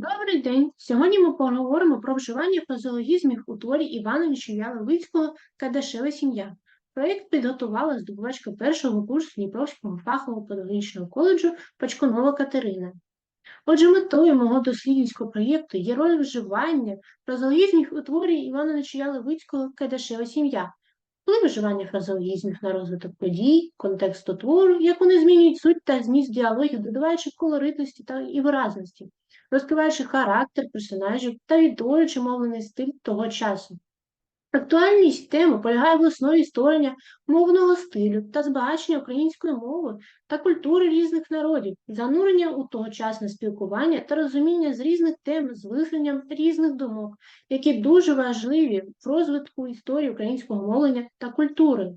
Добрий день! Сьогодні ми поговоримо про вживання фразеологізмів у творі Івана Нечуя Левицького «Кадашева сім'я». Проєкт підготувала здобувачка першого курсу Дніпровського фахового педагогічного коледжу Пачкунова Катерина. Отже, метою мого дослідницького проєкту є роль вживання фразеологізмів у творі Івана Нечуя Левицького «Кадашева сім'я», вплив вживання фразеологізмів на розвиток подій, контексту твору, як вони змінюють суть та зміст діалогів, додаваючи колоритності та і виразності розкриваючи характер персонажів та відтворюючи мовлений стиль того часу. Актуальність теми полягає в основі створення мовного стилю та збагачення української мови та культури різних народів, занурення у тогочасне спілкування та розуміння з різних тем з висленням різних думок, які дуже важливі в розвитку історії українського мовлення та культури.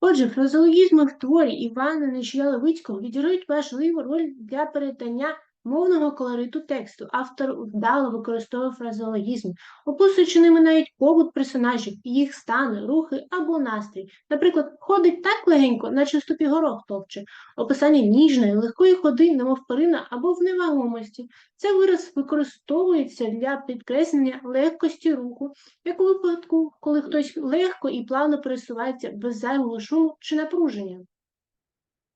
Отже, фразеологізми в творі Івана Нечія Левицького відіграють важливу роль для передання мовного колориту тексту. Автор вдало використовує фразеологізм, описуючи ними навіть побут персонажів, їх стани, рухи або настрій. Наприклад, ходить так легенько, наче в ступі горох товче, описання ніжної, легкої ходи, немов перина або в невагомості. Це вираз використовується для підкреслення легкості руху, як у випадку, коли хтось легко і плавно пересувається без зайвого шуму чи напруження.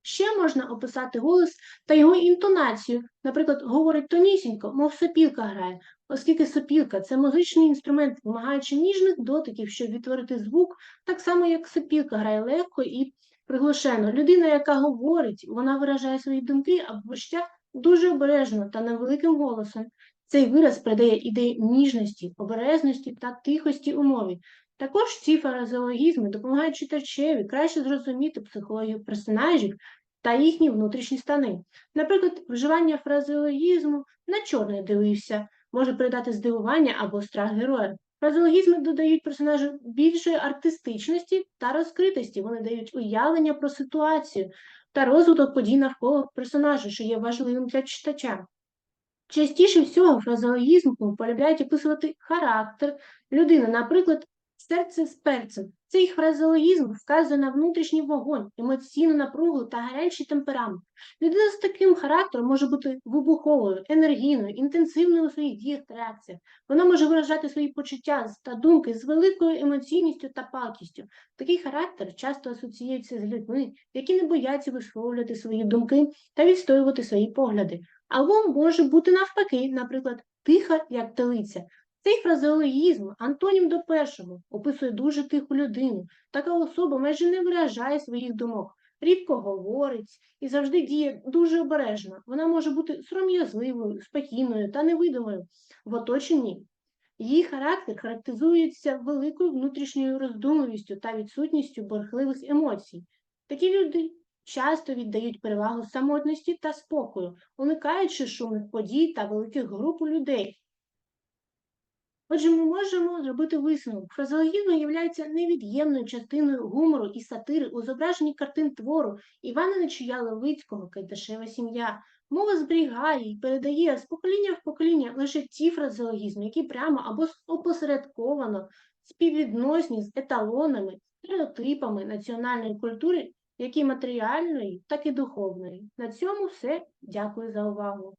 Ще можна описати голос та його інтонацію, наприклад, говорить тонісінько, мов сопілка грає, оскільки сопілка це музичний інструмент, вимагаючи ніжних дотиків, щоб відтворити звук, так само, як сопілка грає легко і приглушено. Людина, яка говорить, вона виражає свої думки або почуття дуже обережно та невеликим голосом. Цей вираз передає ідею ніжності, обережності та тихості у мові. Також ці фразеологізми допомагають читачеві краще зрозуміти психологію персонажів та їхні внутрішні стани. Наприклад, вживання фразеологізму на чорний дивився, може передати здивування або страх героя. Фразеологізми додають персонажу більшої артистичності та розкритості, вони дають уявлення про ситуацію та розвиток подій навколо персонажа, що є важливим для читача. Частіше всього фразеологізм полюбляють описувати характер людини, наприклад, Серце з перцем. Цей фразеологізм вказує на внутрішній вогонь, емоційну напругу та гарячий темперамент. Людина з таким характером може бути вибуховою, енергійною, інтенсивною у своїх діях та реакціях. Вона може виражати свої почуття та думки з великою емоційністю та палкістю. Такий характер часто асоціюється з людьми, які не бояться висловлювати свої думки та відстоювати свої погляди. Або може бути навпаки, наприклад, тиха, як телиця. Цей фразеологізм, антонім до першого, описує дуже тиху людину. Така особа майже не виражає своїх думок, рідко говорить і завжди діє дуже обережно. Вона може бути сором'язливою, спокійною та невидимою в оточенні. Її характер характеризується великою внутрішньою роздумливістю та відсутністю борхливих емоцій. Такі люди часто віддають перевагу самотності та спокою, уникаючи шумних подій та великих груп людей. Отже, ми можемо зробити висновок. Фразеологізм є невід'ємною частиною гумору і сатири у зображенні картин твору Івана Нечуя Левицького Кайдашева сім'я. Мова зберігає і передає з покоління в покоління лише ті фразеологізми, які прямо або опосередковано співвідносні з еталонами, стереотипами національної культури, як і матеріальної, так і духовної. На цьому все. Дякую за увагу.